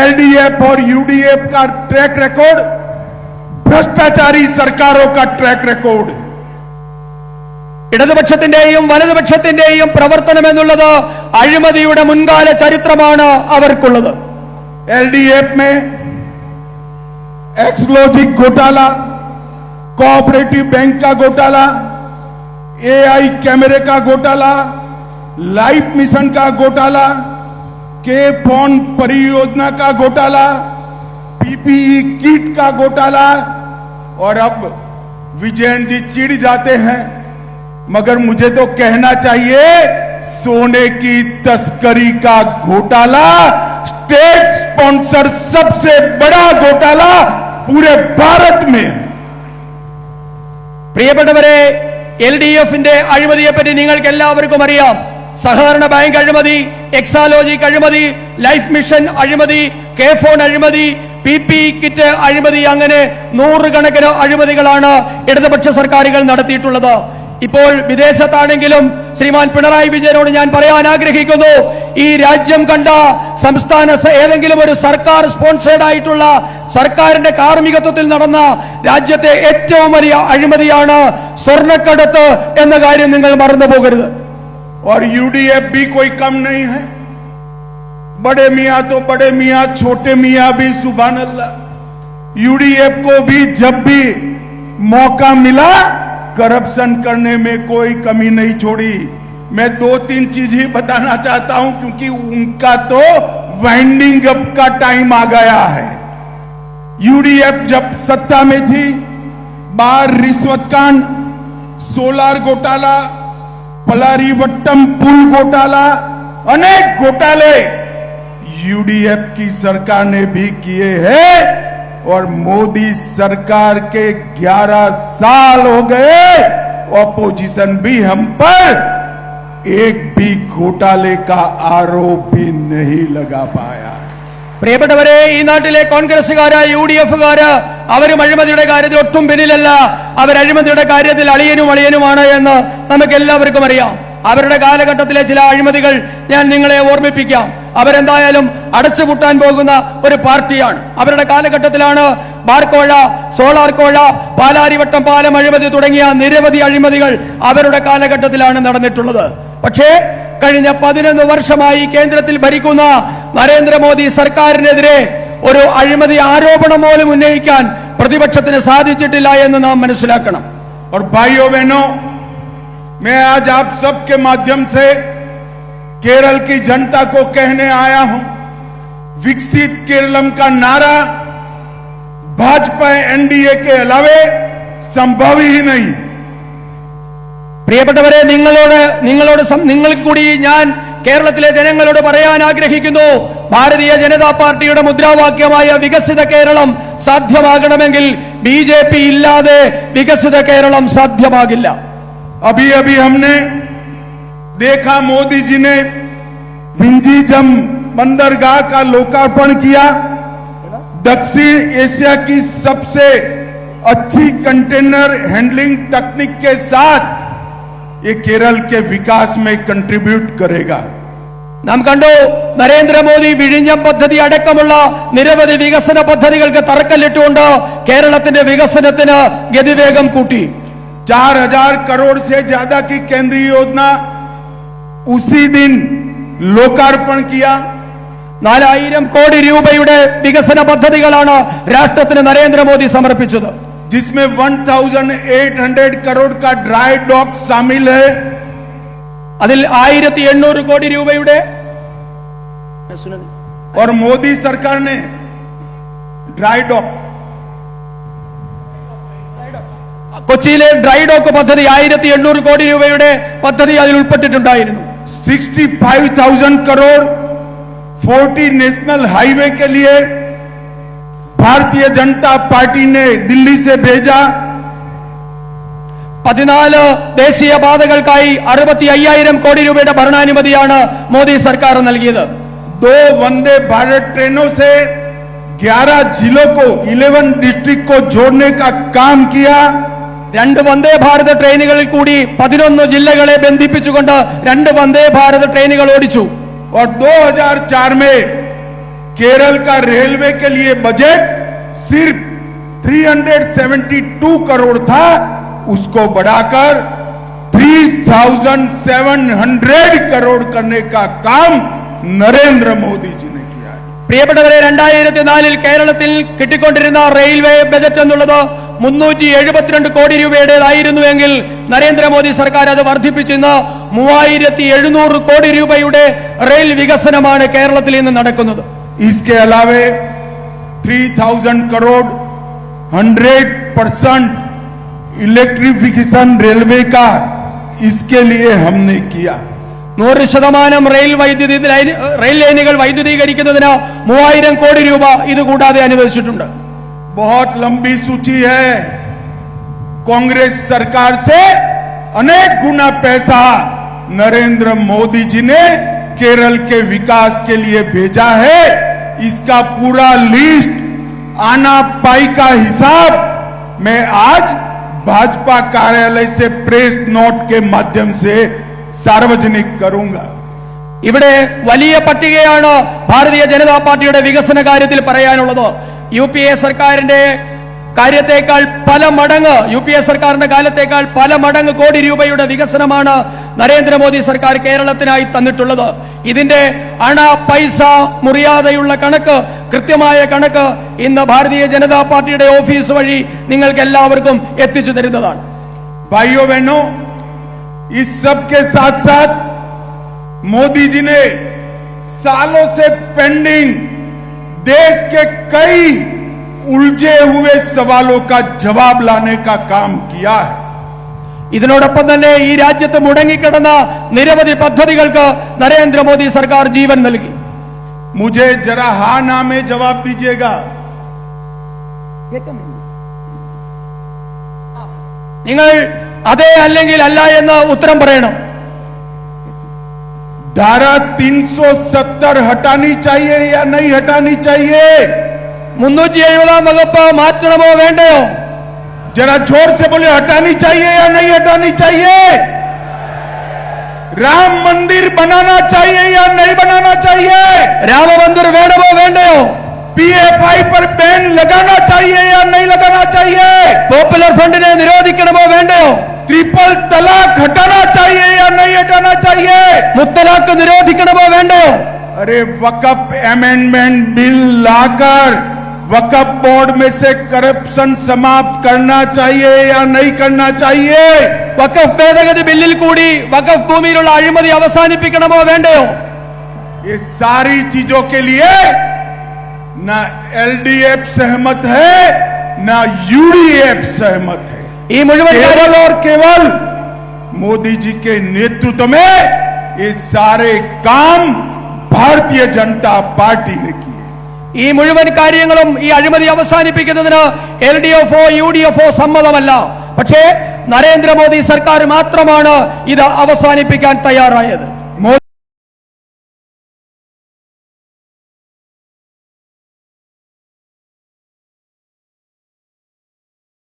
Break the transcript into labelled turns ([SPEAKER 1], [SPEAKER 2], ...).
[SPEAKER 1] LDF और UDF का track record भ्रष्टाचारी सरकारों का ट्रैक रिकॉर्ड
[SPEAKER 2] ഇടതുപക്ഷത്തിന്റെയും വലതുപക്ഷത്തിന്റെയും പ്രവർത്തനം എന്നുള്ളത് അഴിമതിയുടെ മുൻകാല ചരിത്രമാണ് അവർക്കുള്ളത്
[SPEAKER 1] एलडीएफ में एक्सक्लूसिव घोटाला कोऑपरेटिव बैंक का घोटाला एआई कैमरे का घोटाला लाइफ मिशन का घोटाला के फोन परियोजना का घोटाला पीपीई किट का घोटाला और अब विजयन जी चिढ़ जाते हैं मगर मुझे तो कहना चाहिए सोने की तस्करी का घोटाला स्टेट स्पॉन्सर सबसे बड़ा घोटाला पूरे भारत में है
[SPEAKER 2] പ്രിയപ്പെട്ടവരെ എൽ ഡി എഫിന്റെ അഴിമതിയെ പറ്റി നിങ്ങൾക്ക് എല്ലാവർക്കും അറിയാം സഹകരണ ബാങ്ക് അഴിമതി എക്സാലോജി അഴിമതി ലൈഫ് മിഷൻ അഴിമതി കെ ഫോൺ അഴിമതി പി പി കിറ്റ് അഴിമതി അങ്ങനെ നൂറുകണക്കിന് അഴിമതികളാണ് ഇടതുപക്ഷ സർക്കാരുകൾ നടത്തിയിട്ടുള്ളത്. ഇപ്പോൾ വിദേശത്താണെങ്കിലും ശ്രീമാൻ പിണറായി വിജയനോട് ഞാൻ പറയാൻ ആഗ്രഹിക്കുന്നു ഈ രാജ്യം കണ്ട സംസ്ഥാന ഏതെങ്കിലും ഒരു സർക്കാർ സ്പോൺസേഡ് ആയിട്ടുള്ള സർക്കാരിന്റെ കാർമ്മികത്വത്തിൽ നടന്ന രാജ്യത്തെ ഏറ്റവും വലിയ അഴിമതിയാണ് സ്വർണക്കടത്ത് എന്ന കാര്യം നിങ്ങൾ മറന്നു പോകരുത്
[SPEAKER 1] और यूडीएफ भी कोई कम नहीं है। बड़े मियाँ तो बड़े मियाँ, छोटे मियाँ भी सुबह अल्लाह यूडीएफ को भी जब भी मौका मिला, करप्शन करने में कोई कमी नहीं छोड़ी। मैं दो तीन चीज़ ही बताना चाहता हूँ, क्योंकि उनका तो वाइंडिंग अप का टाइम आ गया है। यूडीएफ जब सत्ता में थी, बार रिश्वत कांड सोलार घोटाला पलारीवट्टम पुल घोटाला, अनेक घोटाले यूडीएफ की सरकार ने भी किए हैं और मोदी सरकार के 11 साल हो गए ऑपोजिशन भी हम पर एक भी घोटाले का आरोप भी नहीं लगा पाया
[SPEAKER 2] പ്രിയപ്പെട്ടവരെ ഈ നാട്ടിലെ കോൺഗ്രസുകാര് യു ഡി എഫുകാര് അവരും അഴിമതിയുടെ കാര്യത്തിൽ ഒട്ടും പിന്നിലല്ല. അവർ അഴിമതിയുടെ കാര്യത്തിൽ അളിയനും അളിയനുമാണ് എന്ന് നമുക്ക് എല്ലാവർക്കും അറിയാം. അവരുടെ കാലഘട്ടത്തിലെ ചില അഴിമതികൾ ഞാൻ നിങ്ങളെ ഓർമ്മിപ്പിക്കാം. അവരെന്തായാലും അടച്ചുപൂട്ടാൻ പോകുന്ന ഒരു പാർട്ടിയാണ്. അവരുടെ കാലഘട്ടത്തിലാണ് ബാർക്കോഴ സോളാർ കോഴ പാലാരിവട്ടം പാലം അഴിമതി തുടങ്ങിയ നിരവധി അഴിമതികൾ അവരുടെ കാലഘട്ടത്തിലാണ് നടന്നിട്ടുള്ളത്. പക്ഷേ കഴിഞ്ഞ പതിനൊന്ന് വർഷമായി കേന്ദ്രത്തിൽ ഭരിക്കുന്ന നരേന്ദ്രമോദി സർക്കാരിനെതിരെ ഒരു അഴിമതി ആരോപണം പോലും ഉന്നയിക്കാൻ പ്രതിപക്ഷത്തിന് സാധിച്ചിട്ടില്ല എന്ന് നാം മനസ്സിലാക്കണം
[SPEAKER 1] और भाइयों बहनों मैं आज आप सबके माध्यम से केरल की जनता को कहने आया हूं विकसित केरलम का नारा भाजपा एनडीए के अलावे संभव ही नहीं
[SPEAKER 2] പ്രിയപ്പെട്ടവരെ നിങ്ങളോട് നിങ്ങളോട് സം- നിങ്ങൾക്ക് കൂടി ഞാൻ കേരളത്തിലെ ജനങ്ങളോട് പറയാൻ ആഗ്രഹിക്കുന്നു ഭാരതീയ ജനതാ പാർട്ടിയുടെ മുദ്രാവാക്യമായ വികസിത കേരളം സാധ്യമാകണമെങ്കിൽ ബി ജെ പി ഇല്ലാതെ വികസിത കേരളം സാധ്യമാകില്ല
[SPEAKER 1] अभी अभी हमने देखा मोदी जी ने विंजीजम बंदरगाह का लोकार्पण किया दक्षिण एशिया की सबसे अच्छी कंटेनर हैंडलिंग तकनीक के साथ ये केरल के विकास में कंट्रीब्यूट करेगा
[SPEAKER 2] നാം കണ്ടു നരേന്ദ്രമോദി വിഴിഞ്ഞം പദ്ധതി അടക്കമുള്ള നിരവധി വികസന പദ്ധതികൾക്ക് തറക്കല്ലിട്ടുകൊണ്ട് കേരളത്തിന്റെ വികസനത്തിന് ഗതിവേഗം കൂട്ടി
[SPEAKER 1] चार हजार करोड़ से ज्यादा की केंद्रीय योजना उसी दिन लोकार्पण किया
[SPEAKER 2] നാലായിരം കോടി രൂപയുടെ വികസന പദ്ധതികളാണ് രാഷ്ട്രത്തിന് നരേന്ദ്രമോദി സമർപ്പിച്ചത്
[SPEAKER 1] जिसमें 1800 करोड़ का ड्राई डॉक शामिल है
[SPEAKER 2] അതിൽ ആയിരത്തി എണ്ണൂറ് കോടി രൂപയുടെ
[SPEAKER 1] और मोदी सरकार ने ड्राई डॉक
[SPEAKER 2] കൊച്ചിയിലെ ഡ്രൈ ഡോക്ക് പദ്ധതി ആയിരത്തി എണ്ണൂറ് കോടി രൂപയുടെ പദ്ധതി അതിൽ ഉൾപ്പെട്ടിട്ടുണ്ടായിരുന്നു
[SPEAKER 1] 65,000 करोड़ 40 नेशनल हाईवे के लिए भारतीय जनता पार्टी ने दिल्ली से भेजा
[SPEAKER 2] പതിനാല് ദേശീയ പാതകൾക്കായി അറുപത്തി അയ്യായിരം കോടി രൂപയുടെ ഭരണാനുമതിയാണ് മോദി സർക്കാർ നൽകിയത്
[SPEAKER 1] दो वंदे भारत ट्रेनों से 11 जिलों को 11 डिस्ट्रिक्ट को जोड़ने का काम किया
[SPEAKER 2] രണ്ട് വന്ദേ ഭാരത് ട്രെയിനുകളിൽ കൂടി പതിനൊന്ന് ജില്ലകളെ ബന്ധിപ്പിച്ചുകൊണ്ട് രണ്ട് വന്ദേ ഭാരത് ട്രെയിനുകൾ ഓടിച്ചു
[SPEAKER 1] और 2004 में केरल का रेलवे के लिए बजट सिर्फ 372 करोड़ था उसको बढ़ाकर 3700 करोड़ करने का काम नरेंद्र मोदी जी ने किया है
[SPEAKER 2] പ്രിയപ്പെട്ടവരെ രണ്ടായിരത്തി നാലിൽ കേരളത്തിൽ കിട്ടിക്കൊണ്ടിരുന്ന റെയിൽവേ ബജറ്റ് എന്നുള്ളത് മുന്നൂറ്റി എഴുപത്തിരണ്ട് കോടി രൂപയുടേതായിരുന്നുവെങ്കിൽ നരേന്ദ്രമോദി സർക്കാർ അത് വർദ്ധിപ്പിച്ച് ഇന്ന് മൂവായിരത്തി എഴുന്നൂറ് കോടി രൂപയുടെ റെയിൽ വികസനമാണ് കേരളത്തിൽ ഇന്ന് നടക്കുന്നത്
[SPEAKER 1] इसके अलावे 3000 करोड़ 100 परसेंट इलेक्ट्रिफिकेशन रेलवे का इसके लिए हमने किया
[SPEAKER 2] നൂറ് ശതമാനം റെയിൽ വൈദ്യുതി ലൈൻ റെയിൽ ലൈനുകൾ വൈദ്യുതീകരിക്കുന്നതിന് മൂവായിരം കോടി രൂപ ഇത് കൂടാതെ അനുവദിച്ചിട്ടുണ്ട്
[SPEAKER 1] बहुत लंबी सूची है कांग्रेस सरकार से अनेक गुना पैसा नरेंद्र मोदी जी ने केरल के विकास के लिए भेजा है इसका पूरा लिस्ट आना पाई का हिसाब मैं आज भाजपा कार्यालय से प्रेस नोट के माध्यम से सार्वजनिक करूंगा
[SPEAKER 2] ഇവിടെ വലിയ പട്ടികയാണ് ഭാരതീയ ജനതാ പാർട്ടിയുടെ വികസന കാര്യത്തിൽ പറയാനുള്ളത് യു പി എ സർക്കാരിന്റെ കാര്യത്തേക്കാൾ പല മടങ്ങ് യു പി എ സർക്കാരിന്റെ കാലത്തേക്കാൾ പല മടങ്ങ് കോടി രൂപയുടെ വികസനമാണ് നരേന്ദ്രമോദി സർക്കാർ കേരളത്തിനായി തന്നിട്ടുള്ളത് ഇതിന്റെ അണ പൈസ മുറിയാതെയുള്ള കണക്ക് കൃത്യമായ കണക്ക് ഇന്ന് ഭാരതീയ ജനതാ പാർട്ടിയുടെ ഓഫീസ് വഴി നിങ്ങൾക്ക് എല്ലാവർക്കും എത്തിച്ചു തരുന്നതാണ്
[SPEAKER 1] भाइयों बहनों इस सब के साथ साथ मोदी जी ने सालों से पेंडिंग देश के कई उलझे हुए सवालों का जवाब लाने का काम किया है
[SPEAKER 2] ഇതിനോടൊപ്പം തന്നെ ഈ രാജ്യത്ത് മുടങ്ങിക്കിടന്ന നിരവധി പദ്ധതികൾക്ക് നരേന്ദ്രമോദി സർക്കാർ ജീവൻ നൽകി. നിങ്ങൾ അതെ അല്ലെങ്കിൽ അല്ല എന്ന് ഉത്തരം പറയണം.
[SPEAKER 1] ധാര തിൻസോ സത്തർ ഹട്ടാനി ചായേ യാ നൈ ഹട്ടാനി ചായേ
[SPEAKER 2] മുന്നൂറ്റി എഴുപതാം വകുപ്പ് മാറ്റണമോ വേണ്ടയോ?
[SPEAKER 1] जरा ज़ोर से बोले हटानी चाहिए या नहीं हटानी चाहिए? राम मंदिर बनाना चाहिए या नहीं बनाना चाहिए?
[SPEAKER 2] राम मंदिर वेणमो वेंडयो।
[SPEAKER 1] पीएफआई पर बैन लगाना चाहिए या नहीं लगाना चाहिए?
[SPEAKER 2] पॉपुलर फ्रंट ने निरोधिकणमो वेंडयो।
[SPEAKER 1] ट्रिपल तलाक हटाना चाहिए या नहीं हटाना चाहिए?
[SPEAKER 2] मुत्तलाक निरोधिकणमो वेंडयो।
[SPEAKER 1] अरे वकफ अमेंडमेंट बिल लाकर वकफ बोर्ड में से करप्शन समाप्त करना चाहिए या नहीं करना चाहिए
[SPEAKER 2] വഖഫ് ഭേദഗതി ബില്ലിൽ കൂടി വഖഫ് ഭൂമിയിലുള്ള അഴിമതി അവസാനിപ്പിക്കണമോ വേണ്ടയോ
[SPEAKER 1] ये सारी चीजों के लिए ना एलडीएफ सहमत है ना यूडीएफ सहमत है
[SPEAKER 2] ഈ മുഴുവൻ
[SPEAKER 1] केवल
[SPEAKER 2] കാര്യങ്ങളും
[SPEAKER 1] और केवल मोदी जी के नेतृत्व में ये सारे काम भारतीय जनता पार्टी ने किए
[SPEAKER 2] ഈ മുഴുവൻ കാര്യങ്ങളും ഈ അഴിമതി അവസാനിപ്പിക്കുന്നതിന് എൽ ഡി എഫോ യു ഡി എഫോ സമ്മതമല്ല. പക്ഷേ നരേന്ദ്രമോദി സർക്കാർ മാത്രമാണ് ഇത് അവസാനിപ്പിക്കാൻ തയ്യാറായത്.